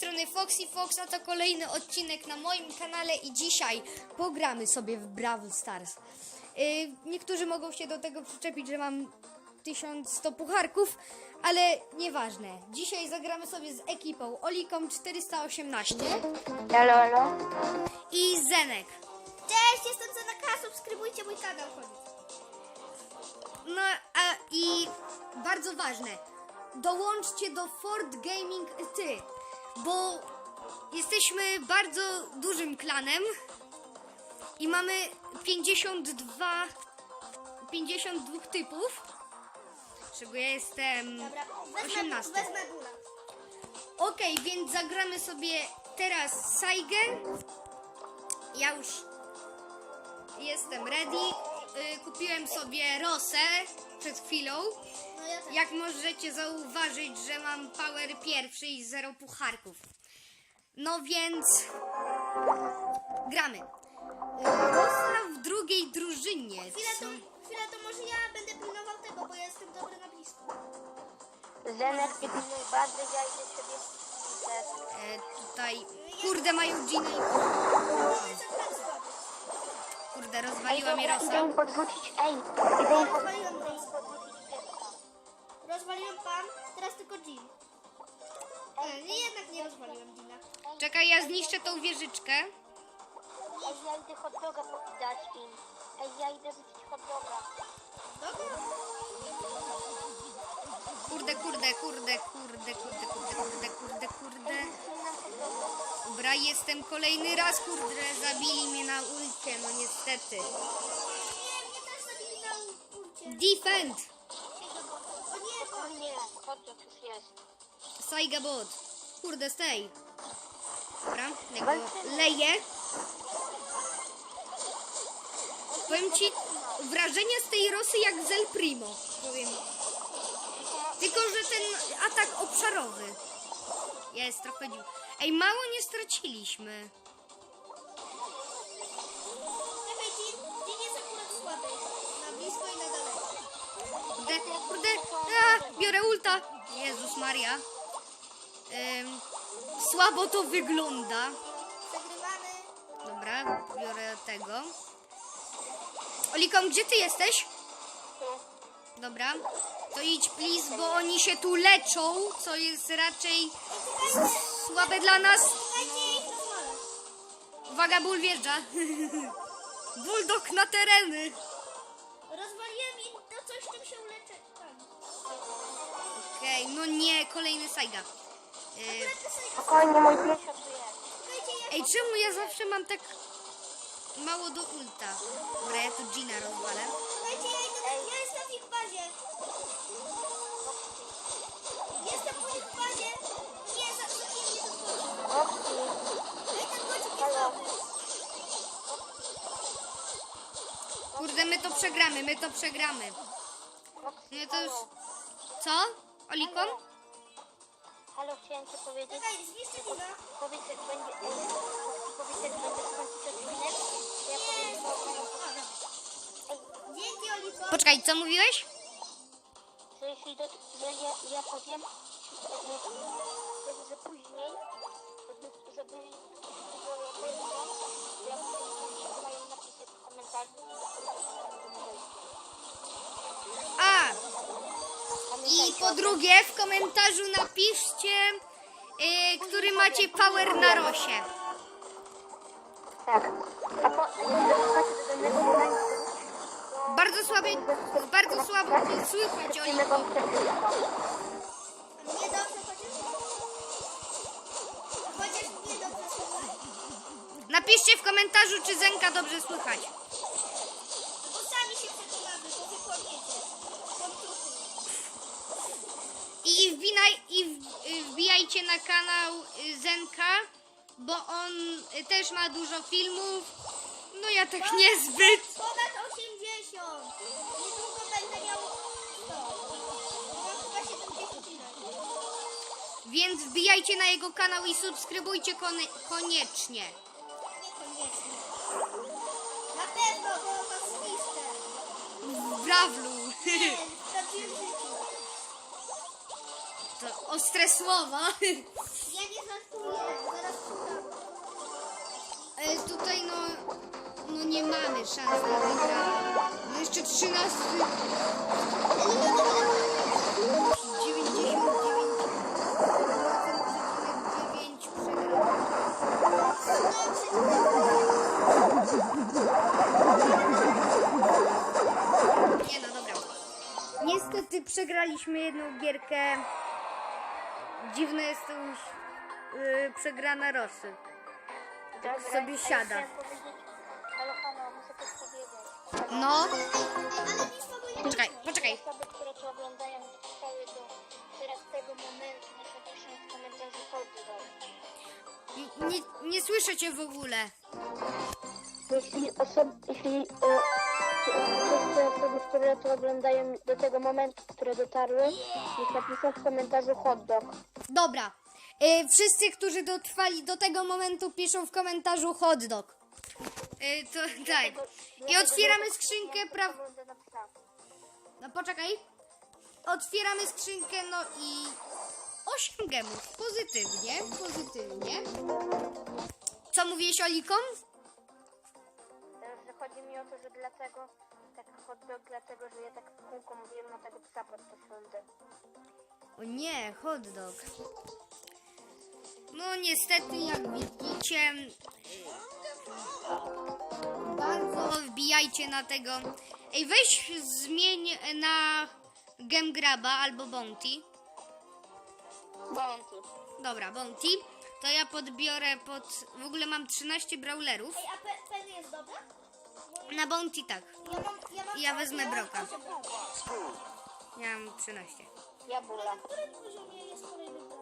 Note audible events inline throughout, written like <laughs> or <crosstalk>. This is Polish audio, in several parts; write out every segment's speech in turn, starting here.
strony Foxy Fox, a to kolejny odcinek na moim kanale i dzisiaj pogramy sobie w Brawl Stars. Yy, niektórzy mogą się do tego przyczepić, że mam 1100 pucharków, ale nieważne. Dzisiaj zagramy sobie z ekipą Oliką 418 Elo, elo. i Zenek. Cześć, jestem Zenaka, subskrybujcie mój kanał. No a i bardzo ważne, dołączcie do Ford Gaming Ty, bo jesteśmy bardzo dużym klanem i mamy 52 52 typów, z czego ja jestem Dobra, wezmę, 18. wezmę gula. Okej, więc zagramy sobie teraz Saigę. Ja już jestem ready. Y, Kupiłem sobie Rosę przed chwilą. Ja. Jak możecie zauważyć, że mam power pierwszy i zero pucharków. No więc gramy. Rosa w drugiej drużynie. Chwilę to, chwilę to może ja będę pilnował tego, bo ja jestem dobry na blisko. Zenek, ty pilnuj bardzo, ja idę sobie. E, tutaj kurde mają słaby. kurde rozwaliła Idę Rosa. im podrzucić, ej, idę im podrzucić. Rozwaliłem pan, teraz tylko Jean. E, nie, jednak nie rozwaliłem Jeana. Czekaj, ja zniszczę tą wieżyczkę. Ej, ja idę hot doga dać im. Ej, ja idę rzucić hot doga. Dobra. Kurde, kurde, kurde, kurde, kurde, kurde, kurde, kurde, kurde. Dobra, jestem kolejny raz, kurde, zabili mnie na ulcie, no niestety. Nie, mnie też zabili na ulcie. Defend! Dog już jest. Saiga bot. Kurde, stay. Dobra, ja go leję. Powiem ci, wrażenie z tej Rosy jak z El Primo. Powiem. Tylko, że ten atak obszarowy. Jest trochę dziw. Ej, mało nie straciliśmy. Ulta. Jezus Maria. Ym, słabo to wygląda. Przegrywamy. Dobra, biorę tego. Olikom, gdzie ty jesteś? Dobra, to idź please, bo oni się tu leczą, co jest raczej słabe dla nas. Uwaga, ból wjeżdża. <laughs> Bulldog na tereny. Rozwaliłem im coś, czym się uleczę. Tak. Okej, no nie, kolejny Saiga. Yy. Spokojnie, mój tu ja... ej, czemu ja zawsze mam tak mało do ulta? Dobra, ja tu Gina rozwalę. Słuchajcie, ja, idę, ja jestem w ich bazie. Jestem w ich bazie. Nie, za, mnie to chodzi. Opcji. Ej, ten godzik jest dobry. Kurde, my to przegramy, my to przegramy. No to już... Co? Olikom? Halo, chciałem ci powiedzieć. Czekaj. Powiedz jak będzie, powiedz jak będzie skończyć odcinek, ja powiem co Dzięki, Olipo. Poczekaj, co mówiłeś? że jeśli do, że ja, ja powiem, że, że później, żeby, ja powiem, że mają napisać w komentarzu. A! I po drugie w komentarzu napiszcie, y, który macie power na rosie. Tak. A po... Bardzo słaby, bardzo słabo słychać o nim. Napiszcie w komentarzu, czy Zenka dobrze słychać. I, wbinaj, i y, wbijajcie na kanał y, Zenka, bo on y, też ma dużo filmów. No ja tak niezbyt. Ponad 80. Niedługo będę miał 100. Mam chyba 70 lat. Więc wbijajcie na jego kanał i subskrybujcie kone- koniecznie. Niekoniecznie. Na pewno, bo was zniszczę. W Brawlu. <laughs> ostre słowa. Ja nie żartuję. tutaj no, no nie mamy szans na wygraną. No jeszcze 13. 99,9 przegrana. Nie no dobra. Niestety przegraliśmy jedną gierkę. Dziwne jest to już yy, przegrana Rosy. Dobra, sobie siada. muszę coś powiedzieć. No, poczekaj, poczekaj. Osoby, które to oglądają, trwały do teraz tego momentu, niech napiszą w komentarzu hot N- Nie, nie słyszę cię w ogóle. Jeśli osoby, jeśli e, wszystkie osoby, które to oglądają do tego momentu, które dotarły, niech napiszą w komentarzu hot dog. Dobra. Y, wszyscy, którzy dotrwali do tego momentu, piszą w komentarzu hot dog. Y, to tak. I otwieramy skrzynkę pra... Będę napisała. No poczekaj. Otwieramy skrzynkę, no i 8 gemów. Pozytywnie, pozytywnie. Co mówiłeś Olikom? E, Że chodzi mi o to, że dlatego tak hot dog, dlatego, że ja tak w kółko mówiłem na tego psa podczas rundy. O nie, hot dog. No niestety, jak widzicie, bardzo wbijajcie na tego. Ej, weź zmień na Gemgraba albo Bounty. Bounty. Dobra, Bounty. To ja podbiorę pod... W ogóle mam 13 brawlerów. Ej, a pe- pen jest dobra? Na Bounty tak. Ja mam, ja mam, Ja wezmę broka. osiem broka. Ja mam 13. Jabula. Na którym poziomie jest kolejny brak?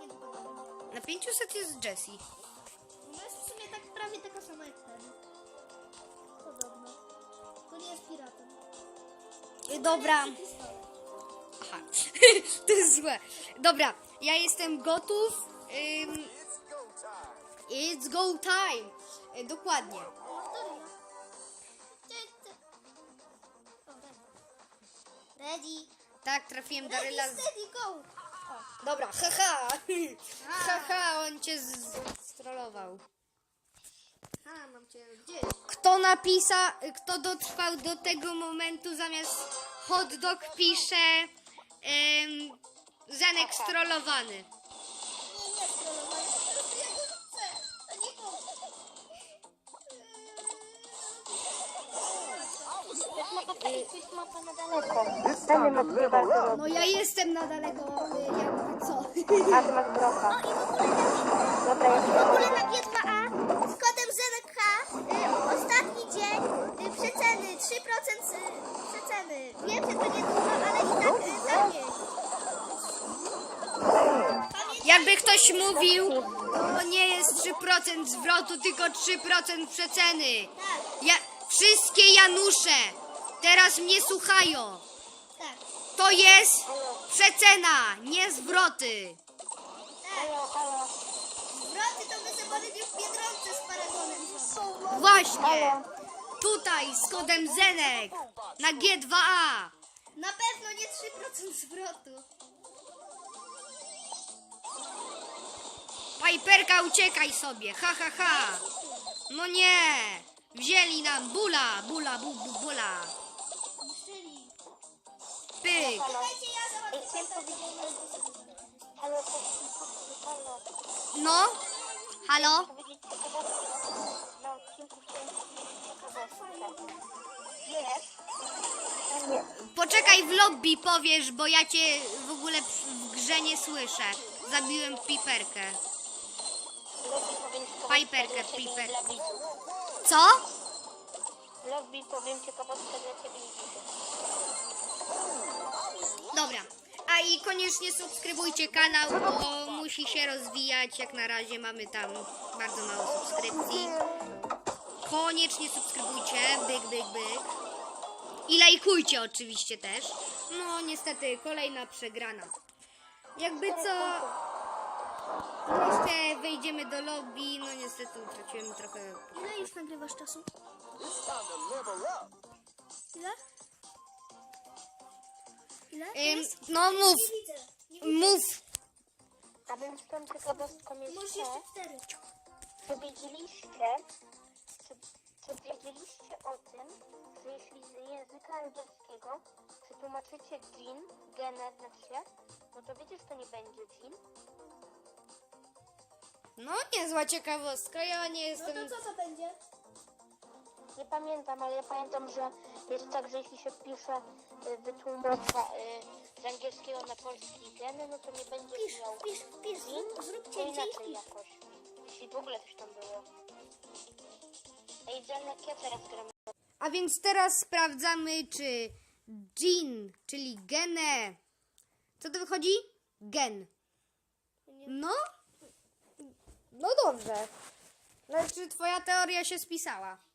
Nie dokładnie. Na 500 jest Jessie. No jest w sumie tak prawie taka sama jak ten. Podobno. To nie jest piratem. Y, Dobra. Aha, <laughs> to jest złe. Dobra, ja jestem gotów. Ym, it's go time. Y, Dokładnie. Ja. Ready. Tak, trafiłem Daryla. Z... steady, go. Dobra, haha. Haha, on cię z- strollował. A, mam cię gdzieś. Kto napisa, kto dotrwał do tego momentu zamiast hot dog pisze ym, Zenek strollowany. Nie, nie, strollowany. To jest mapa, to jest mapa na daleko. Ten ma cię bardzo No ja jestem na daleko, y, jakby co. A ty masz broka. No i w ogóle na Dobra, ja W ogóle na G2A z kodem ZK y, ostatni dzień y, przeceny 3% y, przeceny. Wiem, że to nie dużo, ale i tak y, taniej. Jakby ktoś mówił, to nie jest 3% zwrotu, tylko 3% przeceny. Tak, Ja, wszystkie Janusze teraz mnie słuchają. tak, To jest przecena, nie zwroty. tak. Zwroty to my sobie w Biedronce z paragonem zrobić. Właśnie. Tutaj z kodem Zenek na G2A. Na pewno nie 3% zwrotu. Piperka, uciekaj sobie. Ha, ha, ha. No nie. Wzięli nam bula, bula, bu, bu, bula. Halo. No. Halo? Powiedzieć powiedzieć. Poczekaj w lobby powiesz, bo ja cię w ogóle w grze nie słyszę. Zabiłem piperkę. Piperkę. Co? Lobby powiem ciekawostkę dla ciebie. Dobra. A i koniecznie subskrybujcie kanał, bo musi się rozwijać. Jak na razie mamy tam bardzo mało subskrypcji. Koniecznie subskrybujcie. Byk, byk, byk. I lajkujcie oczywiście też. No niestety kolejna przegrana. Jakby co... Jeszcze wejdziemy do lobby. No niestety utraciłem trochę... Ile już nagrywasz czasu? Ile? Ile? Ym, no mów, Nie widzę. Nie widzę. mów. A więc tą ciekawostką jest Możesz to, jeszcze cztery. Czy wiedzieliście, czy, czy wiedzieliście o tym, że jeśli z języka angielskiego przetłumaczycie gin, genę znaczy, no to wiecie, że to nie będzie gin? No, niezła ciekawostka, ja nie No jestem... to co to będzie? Nie pamiętam, ale ja pamiętam, że jest tak, że jeśli się pisze y, wytłumacza y, z angielskiego na polski geny, no to nie będzie Pisz, miał pisz, pisz, zrób, zrób to cięcie i inaczej jakoś. Jeśli w ogóle coś tam było. Ej, Janek, ja teraz gram. A więc teraz sprawdzamy, czy gene, czyli genę. Co to wychodzi? Gen. No? No dobrze. Znaczy, twoja teoria się spisała.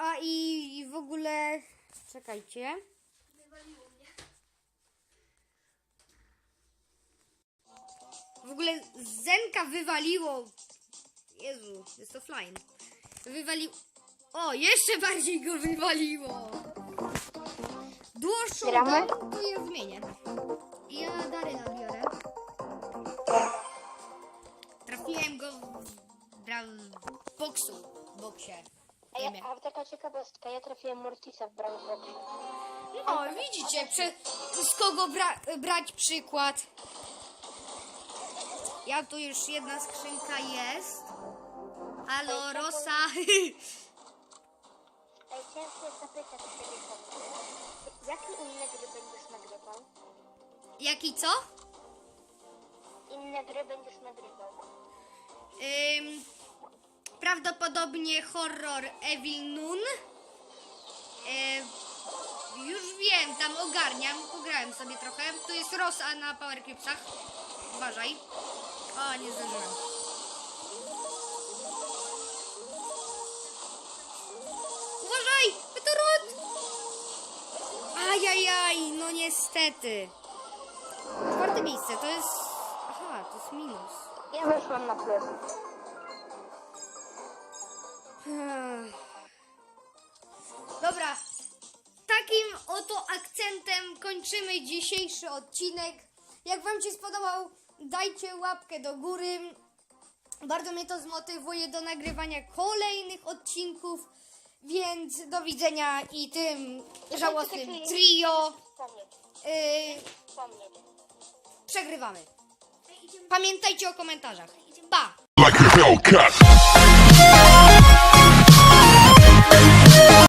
A i, i w ogóle. Czekajcie. W ogóle Zenka wywaliło. Jezu, jest offline. Wywalił. O, jeszcze bardziej go wywaliło. Duo Gramy? To ja zmienię. Ja Daryna biorę. Trafiłem go w bra- boksu. Boksie. A, ja, a taka ciekawostka, ja trafiłem Mortisa w Brawlboxie. No, widzicie, prze, z kogo bra, brać przykład. Ja tu już jedna skrzynka jest. Halo, Rosa. <laughs> Ej, chciałem się zapytać ciebie, jakie inne gry będziesz nagrywał? Jaki co? Inne gry będziesz nagrywał. Ym, prawdopodobnie horror Evil Nun. Ym, już wiem, tam ogarniam, pograłem sobie trochę. Tu jest Rosa na Power Cubesach. Uważaj. O, nie zdążyłem. Uważaj! Meteoryt! Ajajaj, no niestety. Czwarte miejsce, to jest... Aha, to jest minus. Ja wyszłam na plus. Ech. Dobra, takim oto akcentem kończymy dzisiejszy odcinek. Jak Wam się spodobał, dajcie łapkę do góry. Bardzo mnie to zmotywuje do nagrywania kolejnych odcinków. Więc do widzenia i tym żałosnym trio yy, wspomnieć. przegrywamy. Pamiętajcie o komentarzach. Pa! Bye.